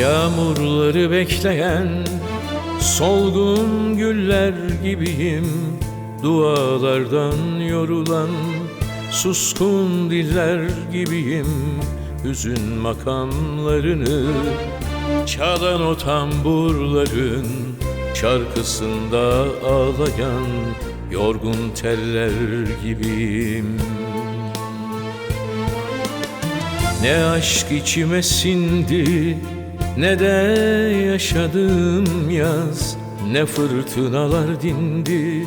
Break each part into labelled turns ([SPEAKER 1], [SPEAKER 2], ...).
[SPEAKER 1] Yağmurları bekleyen solgun güller gibiyim. Dualardan yorulan suskun diller gibiyim. Hüzün makamlarını çalan o tamburların Şarkısında ağlayan yorgun teller gibiyim. Ne aşk içime sindi Ne de yaşadığım yaz Ne fırtınalar dindi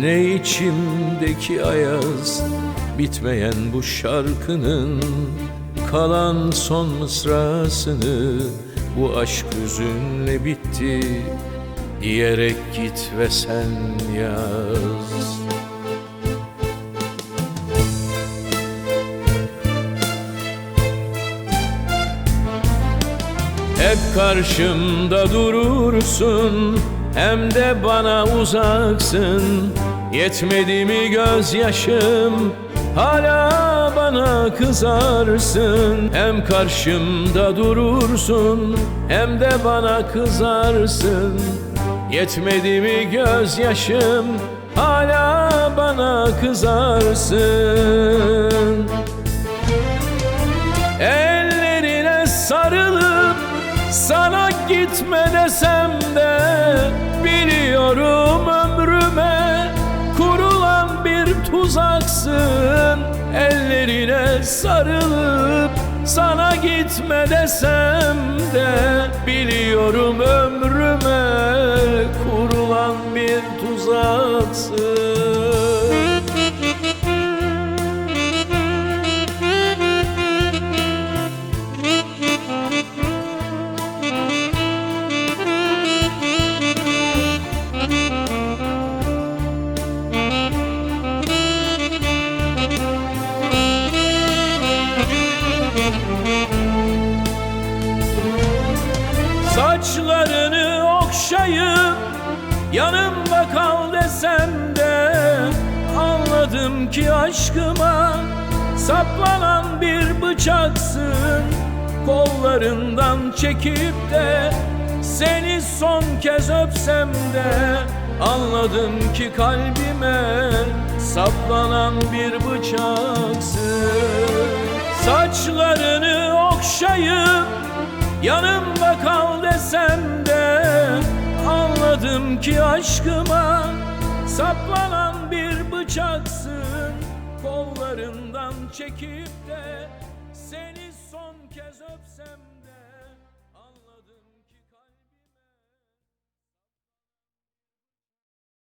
[SPEAKER 1] Ne içimdeki ayaz. Bitmeyen bu şarkının Kalan son mısrasını Bu aşk hüzünle bitti Diyerek git ve sen yaz Hep karşımda durursun Hem de bana uzaksın. Yetmedi mi gözyaşım? Hala bana kızarsın. Hem karşımda durursun Hem de bana kızarsın. Yetmedi mi gözyaşım? Hala bana kızarsın sana gitme desem de Biliyorum ömrüme. Kurulan bir tuzaksın Ellerine sarılıp sana gitme desem de Biliyorum ömrüme Saçlarını okşayıp yanımda kal desem de Anladım ki aşkıma saplanan bir bıçaksın. Kollarından çekip de seni son kez öpsem de Anladım ki kalbime saplanan bir bıçaksın. Saçlarını okşayıp Yanımda kal desem de Anladım ki aşkıma Saplanan bir bıçaksın. Kollarından çekip de Seni son kez öpsem de.